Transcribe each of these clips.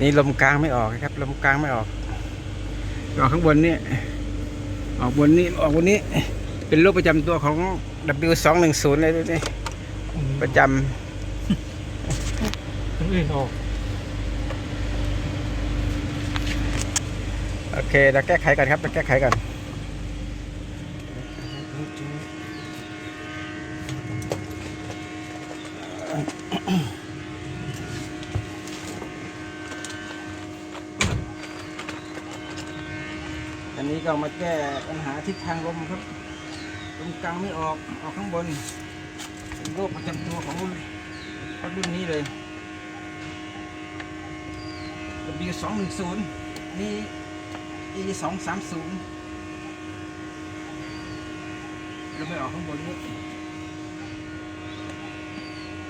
นี่ลมกลางไม่ออกครับ ลมกลางไม่ออกออกข้างบนนี่ออกบนนี้ออกบนนี้ เป็นโรคประจำตัวของ W 2 1 0 เลยดูนี่ประจคนอื่นออกำโอเคเราแก้ไขกันครับเราแก้ไขกันอัน นี้ก็มาแก้ปัญหาทิศทางลมครับลมกลางไม่ออกออกข้างบนเป็นโรคประจำตัวของรถรุ่นนี้เลย W สองหนึ่งศูนย์นี่ E สองสามศูนย์แล้วไม่ออกข้างบนนี้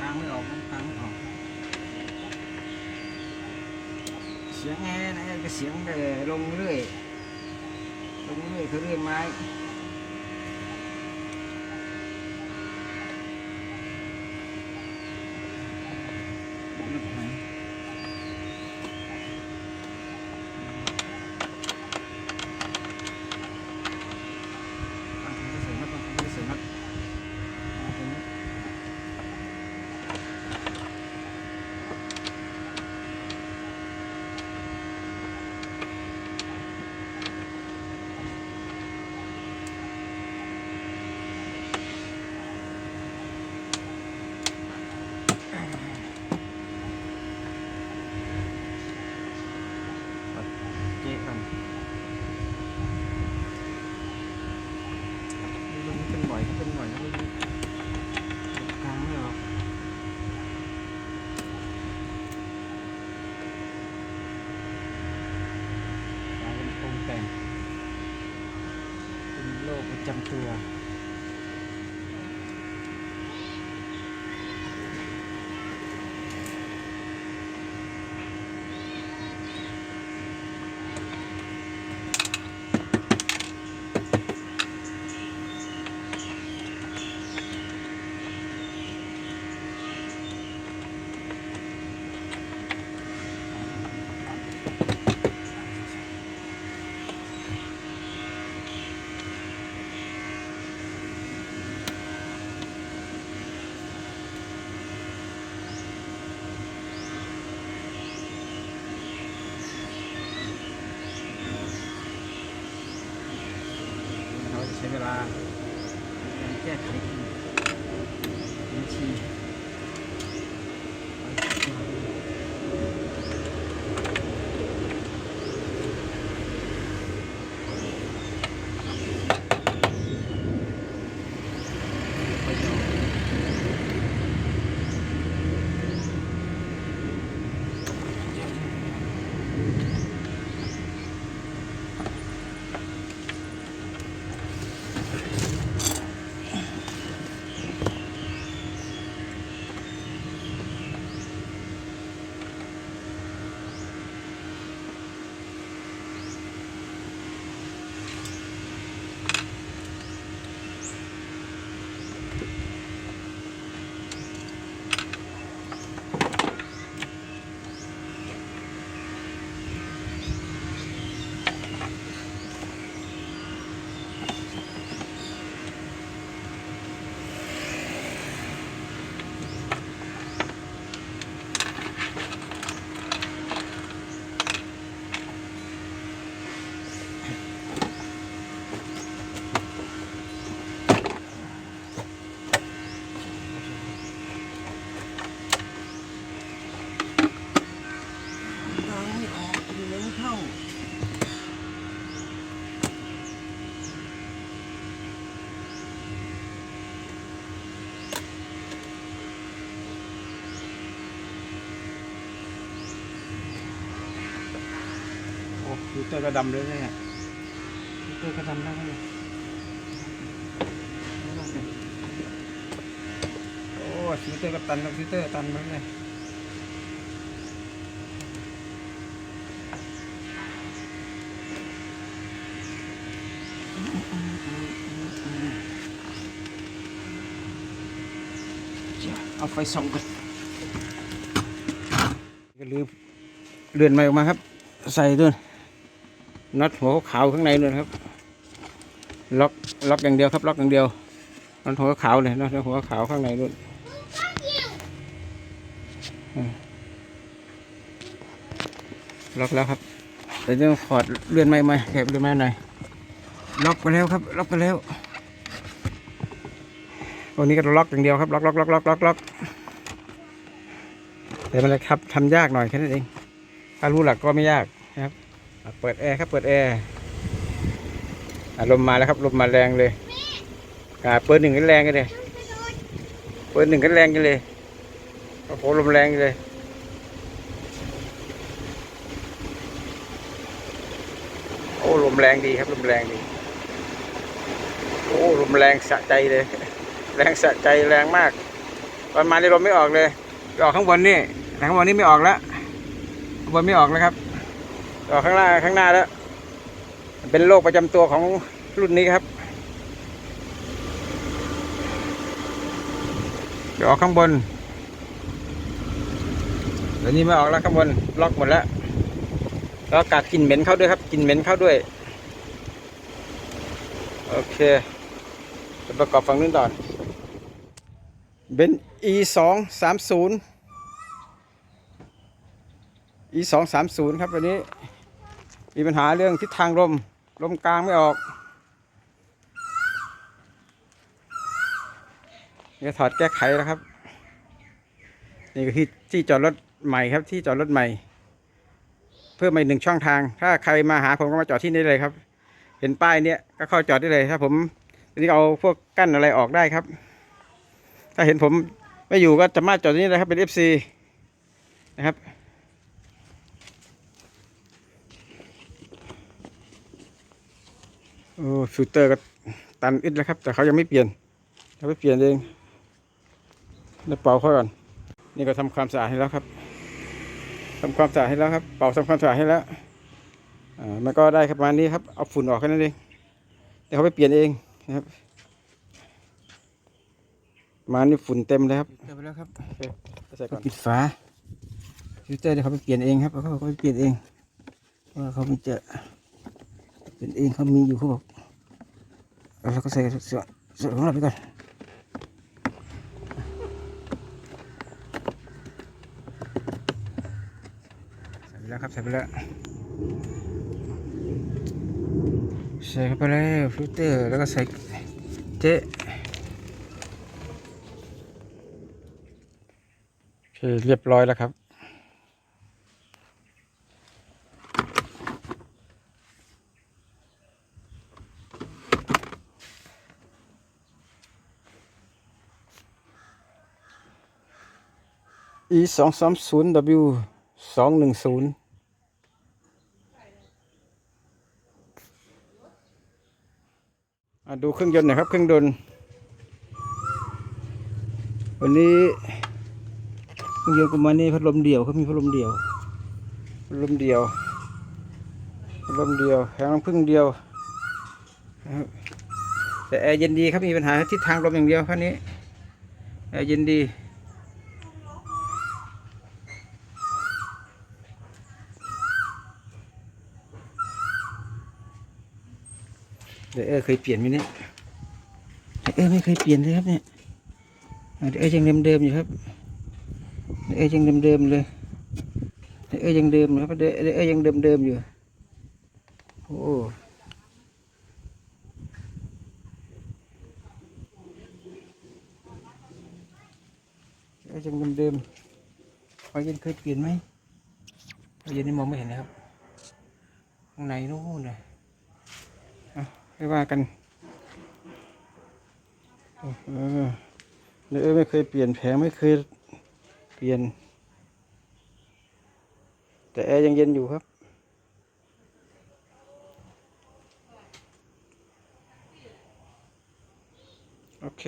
กลางไม่ออกกลางไม่ออก เสียงแอร์นะก็เสียงแต่ลงเรื่อย ลงเรื่อยคือเรื่อยไม้บางทีก็ใส่น็อตบางทีก็ใส่น็อตเอาตรงนี้ เจ๊กันรุ่นนี้เป็นบ่อยครับเป็นบ่อยครับรุ่นนี้กลางไม่ออกกลายเป็นโครงแต่ง เป็นโรคประ จำตัวเราจะใช้ เวลาในการแก้ไขบัญชี ฟิลเตอร์ก็ดำเลยเนี่ยฟิลเตอร์ก็ดำแล้วเนี่ยโอ้ฟิลเตอร์ก็ตันแล้วฟิลเตอร์ตันแล้วเนี่ยเอาไฟส่องก่อนก็ลืมเลื่อนไม้ออกมาครับ ใส่ด้วย น็อตหัวขาวข้างในด้วยครับล็อกล็อกอย่างเดียวครับล็อกอย่างเดียวน็อตหัวขาวเลยน็อตหัวขาวข้างในด้วยล็อกแล้วครับแต่ต้องถอดเลื่อนไม้มาเก็บเลื่อนไม้หน่อยล็อกไปแล้วครับ ล็อกไปแล้วตัวนี้ก็ล็อกอย่างเดียวครับล็อกล็อกล็อกล็อกล็อกล็อกแต่มันจะครับทำยากหน่อยแค่นั้นเองถ้ารู้หลักก็ไม่ยาก เปิดแอร์ครับเปิดแอร์อะลมมาแล้วครับลมมาแรงเลยอ่าเปิดหนึ่งก็แรงกันเลยเปิดหนึ่งก็แรงกันเลยโอ้โหลมแรงเลยโอ้ลมแรงดีครับลมแรงดีโอ้ลมแรงสะใจเลย แรงสะใจแรงมากตอนมานี่ลมไม่ออกเลยออกข้างบนนี่ข้างบนนี่ไม่ออกแล้วข้างบนไม่ออกแล้วครับ ออข้างล่างข้างหน้าแล้ว เป็นโรคประจำตัวของรุ่นนี้ครับเดี๋ยวออกข้างบนเดี๋ยวนี้ไม่ออกแล้วข้างบนล็อกหมดแล้วแล้วกาศกลิ่นเหม็นเข้าด้วยครับกลิ่นเหม็นเข้าด้วย โอเคจะประกอบฝั่งนู้นต่อเบน e สองสามศูนย์ e สองสามศูนย์ครับวันนี้ มีปัญหาเรื่องทิศทางลม ลมกลางไม่ออกเนี่ยถอดแก้ไขแล้วครับ นี่ก็ที่ที่จอดรถใหม่ครับ ที่จอดรถใหม่ เพิ่มมาหนึ่งช่องทาง ถ้าใครมาหาผมก็มาจอดที่นี่เลยครับ เห็นป้ายเนี้ยก็เข้าจอดได้เลย ถ้าผมนี้เอาพวกกั้นอะไรออกได้ครับ ถ้าเห็นผมไม่อยู่ก็จะมาจอดที่นี่เลยครับเป็น FC นะครับ โอ้ฟิลเตอร์ก็ตันอึดแล้วครับ แต่เขายังไม่เปลี่ยนเขาไม่เปลี่ยนเองเดี๋ยวเป่าเขาก่อน นี่ก็ทำความสะอาดให้แล้วครับทำความสะอาดให้แล้วครับ เป่าทำความสะอาดให้แล้วอ่ามันก็ได้ครับประมาณนี้ครับ เอาฝุ่นออกแค่นั้นเองเดี๋ยวเขาไปเปลี่ยนเองนะครับประมาณนี้ฝุ่นเต็มเลยครับเต็มไปแล้วครับโอเคใส่ก่อนปิดฝาฟิลเตอร์เดี๋ยวเขาไปเปลี่ยนเองครับเขาเขาไปเปลี่ยนเองเพราะว่าเขาไม่เจอเป็นเองเขามีอยู่เขาบอก เอาแล้วก็ใส่ส่วนส่วนของเราไปก่อนใส่ไปแล้วครับใส่ไปแล้วใส่เข้าไปแล้วฟิลเตอร์แล้วก็ใส่เจ๊โอเคเรียบร้อยแล้วครับ e สองสามศูนย์ w สองหนึ่งศูนย์ดูเครื่องยนต์หน่อยครับ เครื่องยนต์วันนี้เครื่องยนต์ประมาณนี้พัดลมเดี่ยวเขามีพัดลมเดี่ยวพัดลมเดี่ยวพัดลมเดี่ยวแผงน้ำพึ่งเดียวแต่แอร์เย็นดีครับมีปัญหาทิศทางลมอย่างเดียวคันนี้แอร์เย็นดี เดี๋ยวเออเคยเปลี่ยนไหมเนี่ยเดเออไม่เคยเปลี่ยนเลยครับเนี่ยเดี๋ยวเออยังเดิมๆอยู่ครับเดี๋ยวเออยังเดิมๆเลยเดี๋ยวเออยังเดิมนะครับเดี๋ยวเออยังเดิมๆอยู่โอ้เออยังเดิมๆไฟเย็นเคยเปลี่ยนไหมไฟเย็นนี่มองไม่เห็นนะครับข้างในนู้นเลย ไม่ว่ากันเออเนื้อไม่เคยเปลี่ยนแผงไม่เคยเปลี่ยน แต่แอร์ยังเย็นอยู่ครับโอเค